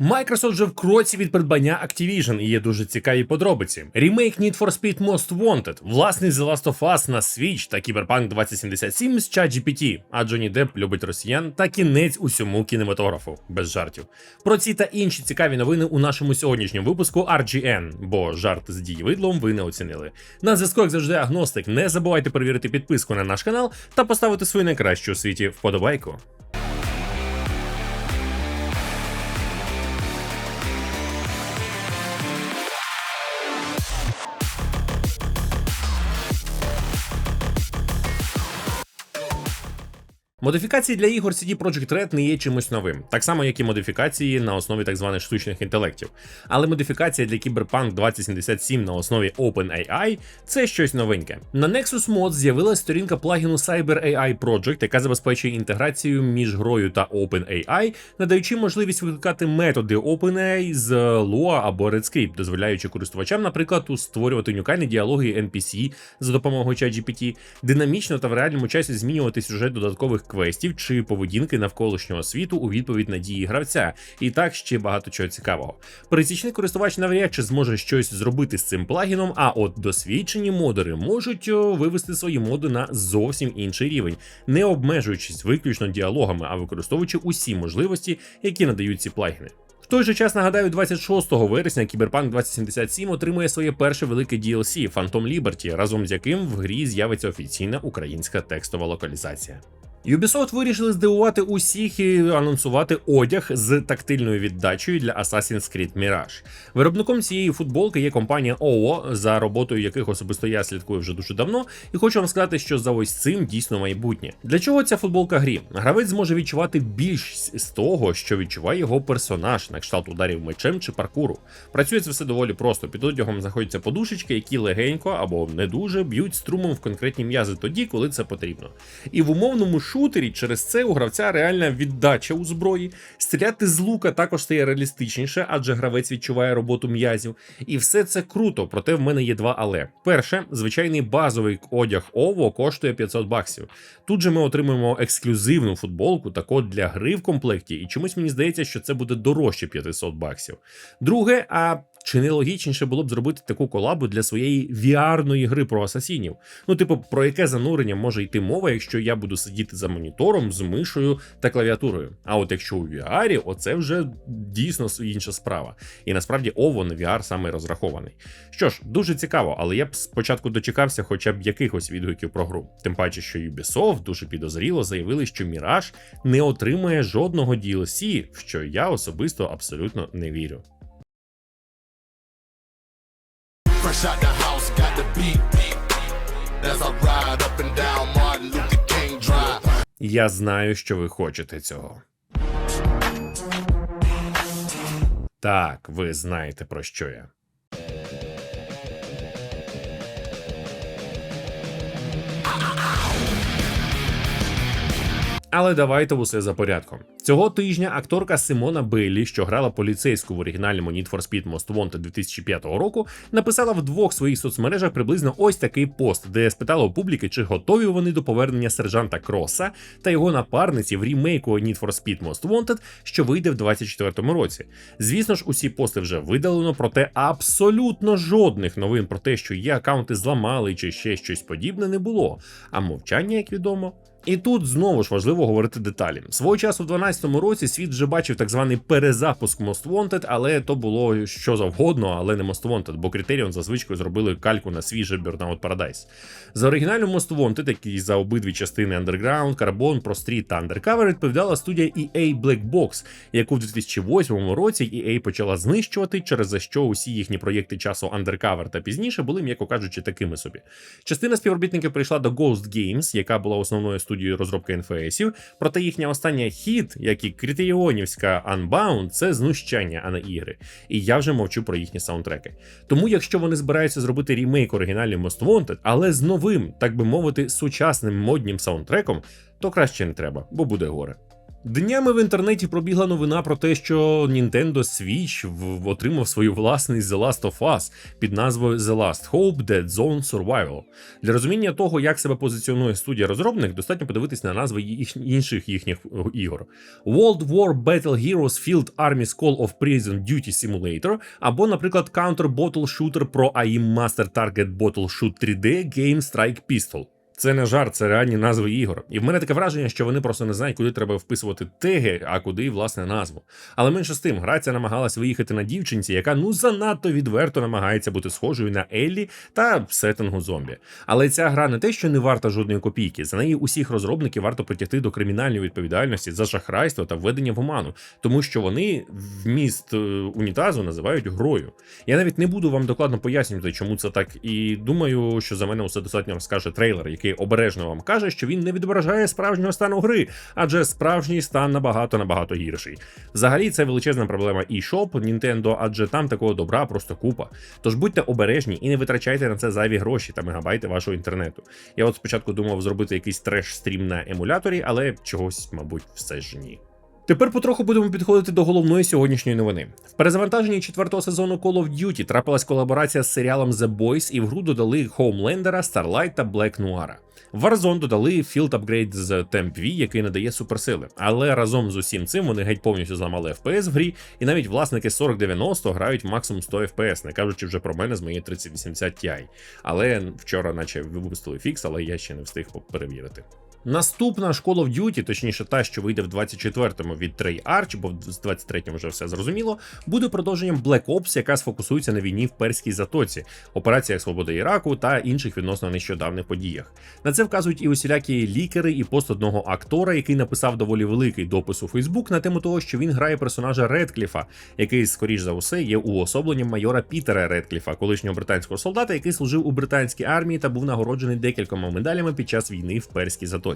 Microsoft вже в кроці від придбання Activision і є дуже цікаві подробиці. Ремейк Need for Speed Most Wanted, власний The Last of Us на Switch та Cyberpunk 2077 з ChatGPT, а Джонні Депп любить росіян та кінець усьому кінематографу, без жартів. Про ці та інші цікаві новини у нашому сьогоднішньому випуску RGN, бо жарт з дієвидлом ви не оцінили. На зв'язку, як завжди, агностик. Не забувайте перевірити підписку на наш канал та поставити свою найкращу у світі вподобайку. Модифікації для ігор CD Projekt Red не є чимось новим, так само як і модифікації на основі так званих штучних інтелектів. Але модифікація для Cyberpunk 2077 на основі OpenAI це щось новеньке. На Nexus Mods з'явилась сторінка плагіну Cyber AI Project, яка забезпечує інтеграцію між грою та OpenAI, надаючи можливість викликати методи OpenAI з Lua або Redscript, дозволяючи користувачам, наприклад, створювати унікальні діалоги NPC за допомогою ChatGPT, динамічно та в реальному часі змінювати сюжет додаткових квестів чи поведінки навколишнього світу у відповідь на дії гравця, і так ще багато чого цікавого. Пересічний користувач навряд чи зможе щось зробити з цим плагіном, а от досвідчені модери можуть вивести свої моди на зовсім інший рівень, не обмежуючись виключно діалогами, а використовуючи усі можливості, які надають ці плагіни. В той же час нагадаю, 26 вересня Cyberpunk 2077 отримує своє перше велике DLC Phantom Liberty, разом з яким в грі з'явиться офіційна українська текстова локалізація. Ubisoft вирішили здивувати усіх і анонсувати одяг з тактильною віддачею для Assassin's Creed Mirage. Виробником цієї футболки є компанія OO, за роботою яких особисто я слідкую вже дуже давно, і хочу вам сказати, що за ось цим дійсно майбутнє. Для чого ця футболка грі? Гравець зможе відчувати більшість з того, що відчуває його персонаж, на кшталт ударів мечем чи паркуру. Працює це все доволі просто. Під одягом знаходяться подушечки, які легенько або не дуже б'ють струмом в конкретні м'язи тоді, коли це потрібно. І в умовному шутері через це у гравця реальна віддача у зброї. Стріляти з лука також стає реалістичніше, адже гравець відчуває роботу м'язів. І все це круто, проте в мене є два але. Перше, звичайний базовий одяг Ово коштує 500 баксів. Тут же ми отримуємо ексклюзивну футболку та код для гри в комплекті, і чомусь мені здається, що це буде дорожче 500 баксів. Друге, а чи не логічніше було б зробити таку колабу для своєї VR-ної гри про асасінів? Ну, типу, про яке занурення може йти мова, якщо я буду сидіти за монітором з мишою та клавіатурою? А от якщо у VR, оце вже дійсно інша справа. І насправді Ово на VR саме розрахований. Що ж, дуже цікаво, але я б спочатку дочекався хоча б якихось відгуків про гру. Тим паче, що Ubisoft дуже підозріло заявили, що Mirage не отримає жодного DLC, в що я особисто абсолютно не вірю. Fresh out the house, got the beat. As I ride up and down Martin Luther King Drive. Я знаю, що ви хочете цього. Так, ви знаєте про що я. Але давайте усе за порядком. Цього тижня акторка Симона Бейлі, що грала поліцейську в оригінальному Need for Speed Most Wanted 2005 року, написала в двох своїх соцмережах приблизно ось такий пост, де спитала у публіки, чи готові вони до повернення сержанта Кроса та його напарниці в рімейку Need for Speed Most Wanted, що вийде в 2024 році. Звісно ж, усі пости вже видалено, проте абсолютно жодних новин про те, що її акаунти зламали чи ще щось подібне, не було. А мовчання, як відомо. І тут знову ж важливо говорити деталі. Свого часу в 12-му році світ вже бачив так званий перезапуск Most Wanted, але то було що завгодно, але не Most Wanted, бо Criterion за звичкою зробили кальку на свіже Burnout Paradise. За оригінальним Most Wanted, який за обидві частини Underground, Carbon, Street та Undercover відповідала студія EA Black Box, яку в 2008 році EA почала знищувати, через за що усі їхні проєкти часу Undercover та пізніше були, м'яко кажучи, такими собі. Частина співробітників прийшла до Ghost Games, яка була основною студією розробки НФСів, проте їхня остання хіт, як і Критеіонівська Unbound, це знущання, а не ігри. І я вже мовчу про їхні саундтреки. Тому, якщо вони збираються зробити рімейк оригінальний Most Wanted, але з новим, так би мовити, сучасним моднім саундтреком, то краще не треба, бо буде горе. Днями в інтернеті пробігла новина про те, що Nintendo Switch отримав свою власність The Last of Us під назвою The Last Hope Dead Zone Survival. Для розуміння того, як себе позиціонує студія розробник, достатньо подивитись на назви їх, інших їхніх е, ігор: World War Battle Heroes Field Army's Call of Prison Duty Simulator, або, наприклад, Counter Bottle Shooter Pro AIM Master Target Bottle Shoot 3D Game Strike Pistol. Це не жарт, це реальні назви ігор. І в мене таке враження, що вони просто не знають, куди треба вписувати теги, а куди власне назву. Але менше з тим, граця намагалась виїхати на дівчинці, яка ну занадто відверто намагається бути схожою на Еллі та сеттингу зомбі. Але ця гра не те, що не варта жодної копійки. За неї усіх розробників варто притягти до кримінальної відповідальності за шахрайство та введення в оману, тому що вони вміст е, унітазу називають грою. Я навіть не буду вам докладно пояснювати, чому це так, і думаю, що за мене усе достатньо розкаже трейлер, який обережно вам каже, що він не відображає справжнього стану гри, адже справжній стан набагато набагато гірший. Взагалі, це величезна проблема eShop Nintendo, адже там такого добра просто купа. Тож будьте обережні і не витрачайте на це зайві гроші та мегабайти вашого інтернету. Я от спочатку думав зробити якийсь треш-стрім на емуляторі, але чогось, мабуть, все ж ні. Тепер потроху будемо підходити до головної сьогоднішньої новини. Перезавантаженні четвертого сезону Call of Duty трапилась колаборація з серіалом The Boys, і в гру додали Хоумлендера, Starlight та Black Noir. В Warzone додали Field Upgrade з Temp V, який надає суперсили. Але разом з усім цим вони геть повністю зламали FPS в грі, і навіть власники 4090 грають максимум 100 FPS, не кажучи вже про мене з моєї 3080 Ti. Але вчора, наче випустили фікс, але я ще не встиг перевірити. Наступна Call of Duty, точніше та, що вийде в 24-му від Treyarch, бо в 23-му вже все зрозуміло, буде продовженням Black Ops, яка сфокусується на війні в Перській затоці, операціях Свободи Іраку та інших відносно нещодавних подіях. На це вказують і усілякі лікери, і пост одного актора, який написав доволі великий допис у Фейсбук на тему того, що він грає персонажа Редкліфа, який, скоріш за усе, є уособленням майора Пітера Редкліфа, колишнього британського солдата, який служив у британській армії та був нагороджений декількома медалями під час війни в Перській затоці.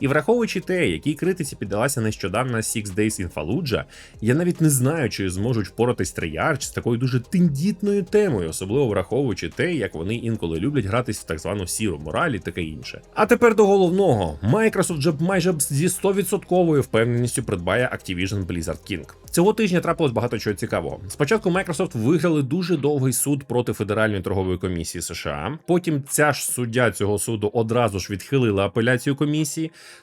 І враховуючи те, якій критиці піддалася нещодавна Six Days in Fallujah, я навіть не знаю, чи зможуть впоратись Treyarch з такою дуже тендітною темою, особливо враховуючи те, як вони інколи люблять гратись в так звану сіру мораль і таке інше. А тепер до головного: Microsoft вже майже зі 100% впевненістю придбає Activision Blizzard King. Цього тижня трапилось багато чого цікавого. Спочатку Microsoft виграли дуже довгий суд проти Федеральної торгової комісії США. Потім ця ж суддя цього суду одразу ж відхилила апеляцію комісії.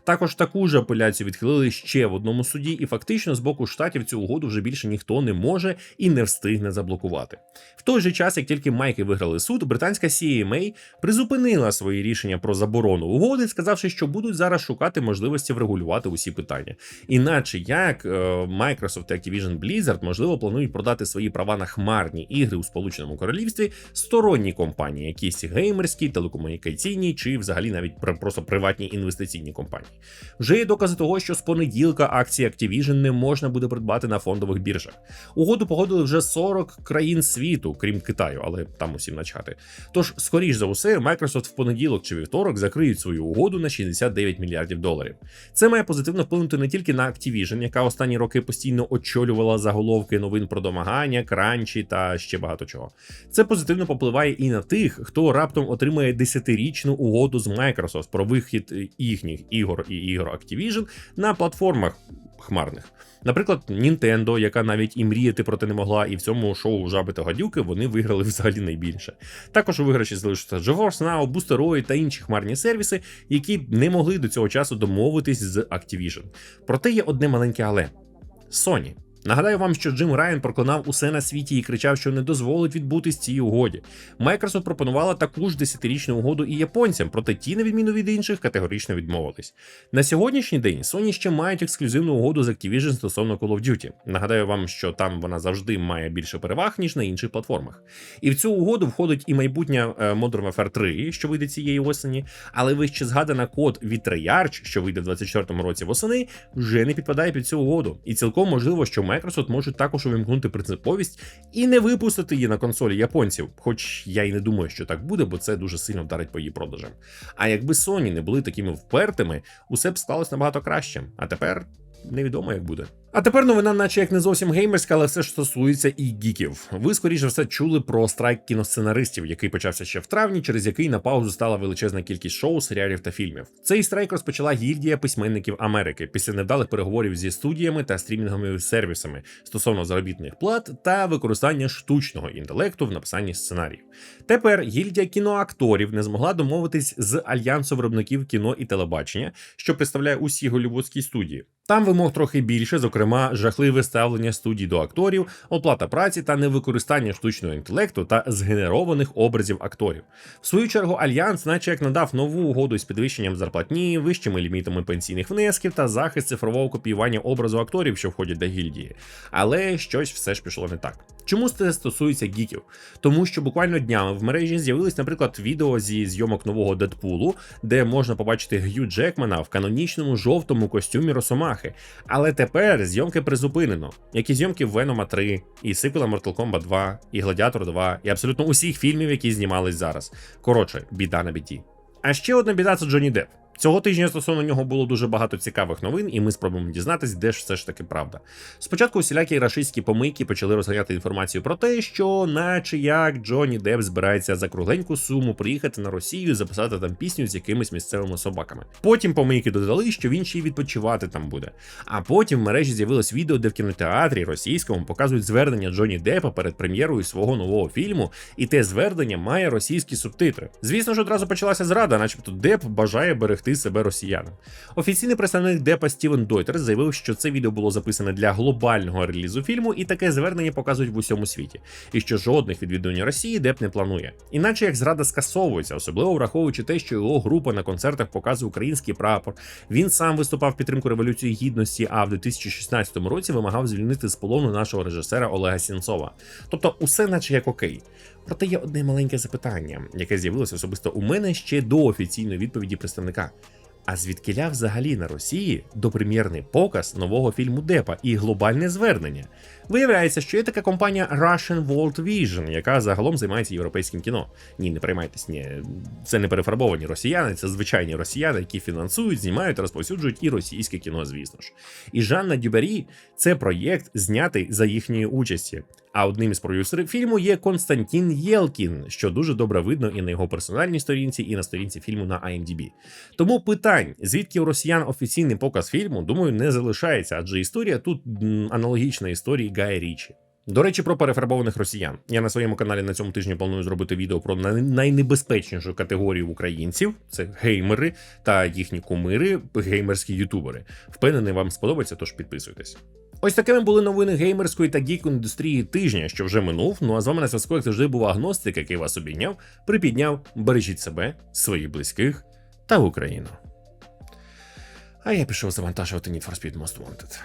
Також таку ж апеляцію відхилили ще в одному суді, і фактично з боку штатів цю угоду вже більше ніхто не може і не встигне заблокувати. В той же час, як тільки майки виграли суд, британська CMA призупинила свої рішення про заборону угоди, сказавши, що будуть зараз шукати можливості врегулювати усі питання. Іначе як е, Microsoft і Activision Blizzard можливо планують продати свої права на хмарні ігри у Сполученому Королівстві сторонній компанії, якісь геймерські, телекомунікаційні чи взагалі навіть просто приватні інвестиційні компанії. Вже є докази того, що з понеділка акції Activision не можна буде придбати на фондових біржах. Угоду погодили вже 40 країн світу, крім Китаю, але там усім начати. Тож, скоріш за усе, Microsoft в понеділок чи вівторок закриють свою угоду на 69 мільярдів доларів. Це має позитивно вплинути не тільки на Activision, яка останні роки постійно очолювала заголовки новин про домагання, кранчі та ще багато чого. Це позитивно попливає і на тих, хто раптом отримає десятирічну угоду з Microsoft про вихід їхніх ігор і ігор Activision на платформах хмарних. Наприклад, Nintendo, яка навіть і мріяти про те не могла, і в цьому шоу жаби та гадюки вони виграли взагалі найбільше. Також у виграші залишаться GeForce Now, Boosteroid та інші хмарні сервіси, які не могли до цього часу домовитись з Activision. Проте є одне маленьке але Sony. Нагадаю вам, що Джим Райан проклинав усе на світі і кричав, що не дозволить відбутись цій угоді. Microsoft пропонувала таку ж десятирічну угоду і японцям, проте ті, на відміну від інших, категорично відмовились. На сьогоднішній день Sony ще мають ексклюзивну угоду з Activision стосовно Call of Duty. Нагадаю вам, що там вона завжди має більше переваг, ніж на інших платформах. І в цю угоду входить і майбутня е, Modern Warfare 3, що вийде цієї осені, але вище згадана код від Treyarch, що вийде в 24-му році восени, вже не підпадає під цю угоду. І цілком можливо, що Microsoft може також увімкнути принциповість і не випустити її на консолі японців. Хоч я й не думаю, що так буде, бо це дуже сильно вдарить по її продажам. А якби Sony не були такими впертими, усе б склалось набагато краще. А тепер невідомо як буде. А тепер новина, наче як не зовсім геймерська, але все ж стосується і гіків. Ви скоріше все чули про страйк кіносценаристів, який почався ще в травні, через який на паузу стала величезна кількість шоу, серіалів та фільмів. Цей страйк розпочала гільдія письменників Америки після невдалих переговорів зі студіями та стрімінговими сервісами стосовно заробітних плат та використання штучного інтелекту в написанні сценаріїв. Тепер гільдія кіноакторів не змогла домовитись з альянсом виробників кіно і телебачення, що представляє усі голівудські студії. Там вимог трохи більше, зокрема, жахливе ставлення студій до акторів, оплата праці та невикористання штучного інтелекту та згенерованих образів акторів. В свою чергу альянс, наче як надав нову угоду з підвищенням зарплатні, вищими лімітами пенсійних внесків та захист цифрового копіювання образу акторів, що входять до гільдії. Але щось все ж пішло не так. Чому це стосується гіків? Тому що буквально днями в мережі з'явились, наприклад, відео зі зйомок нового Дедпулу, де можна побачити Г'ю Джекмана в канонічному жовтому костюмі Росомахи. Але тепер зйомки призупинено, як і зйомки Венома 3, і сиквела Mortal Kombat 2, і Гладіатор 2, і абсолютно усіх фільмів, які знімались зараз. Коротше, біда на біді. А ще одна біда це Джонні Депп. Цього тижня стосовно нього було дуже багато цікавих новин, і ми спробуємо дізнатись, де ж все ж таки правда. Спочатку усілякі рашистські помийки почали розганяти інформацію про те, що, наче як Джонні Депп збирається за кругленьку суму приїхати на Росію і записати там пісню з якимись місцевими собаками. Потім помийки додали, що він ще й відпочивати там буде. А потім в мережі з'явилось відео, де в кінотеатрі російському показують звернення Джонні Деппа перед прем'єрою свого нового фільму, і те звернення має російські субтитри. Звісно ж, одразу почалася зрада, начебто Депп бажає берегти себе росіянам. Офіційний представник Депа Стівен Дойтер заявив, що це відео було записане для глобального релізу фільму, і таке звернення показують в усьому світі, і що жодних відвідувань Росії Деп не планує. Іначе як зрада скасовується, особливо враховуючи те, що його група на концертах показує український прапор. Він сам виступав в підтримку революції гідності, а в 2016 році вимагав звільнити з полону нашого режисера Олега Сінцова. Тобто, усе наче як окей. Проте є одне маленьке запитання, яке з'явилося особисто у мене ще до офіційної відповіді представника. А звідкиля взагалі на Росії допрем'єрний показ нового фільму Депа і глобальне звернення? Виявляється, що є така компанія Russian World Vision, яка загалом займається європейським кіно. Ні, не приймайтесь, ні, це не перефарбовані росіяни, це звичайні росіяни, які фінансують, знімають, розповсюджують і російське кіно, звісно ж. І Жанна Дюбері це проєкт, знятий за їхньої участі. А одним із продюсерів фільму є Константін Єлкін, що дуже добре видно і на його персональній сторінці, і на сторінці фільму на IMDb. Тому питань, звідки у росіян офіційний показ фільму, думаю, не залишається, адже історія тут аналогічна історії Гая Річі. До речі, про перефарбованих росіян. Я на своєму каналі на цьому тижні планую зробити відео про най- найнебезпечнішу категорію українців це геймери та їхні кумири, геймерські ютубери. Впевнений, вам сподобається, тож підписуйтесь. Ось такими були новини геймерської та гік індустрії тижня, що вже минув. Ну а з вами на зв'язку, як завжди, був агностик, який вас обійняв, припідняв, бережіть себе, своїх близьких та Україну. А я пішов завантажувати Need for Speed Most Wanted.